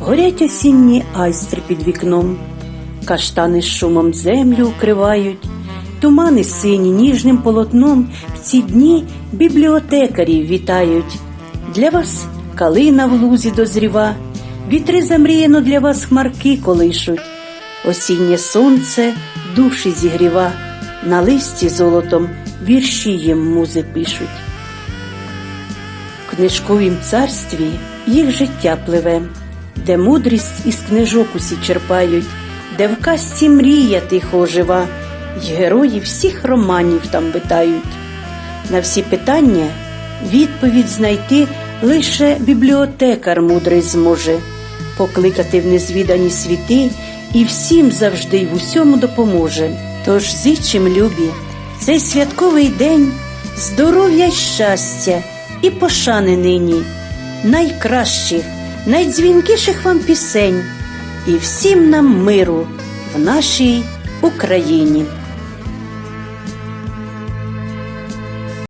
Горять осінні айстри під вікном, каштани з шумом землю укривають, тумани сині ніжним полотном. В ці дні бібліотекарів вітають. Для вас калина в лузі дозріва, вітри замріяно для вас хмарки колишуть, осіннє сонце душі зігріва, на листі золотом вірші їм музи пишуть. В книжковім царстві їх життя пливе, де мудрість із книжок усі черпають, де в казці мрія тихо ожива, й герої всіх романів там витають. На всі питання відповідь знайти лише бібліотекар мудрий зможе, покликати в незвідані світи і всім завжди й в усьому допоможе. Тож зичим, любі, цей святковий день здоров'я й щастя і пошани нині, найкращих, найдзвінкіших вам пісень, і всім нам миру в нашій Україні.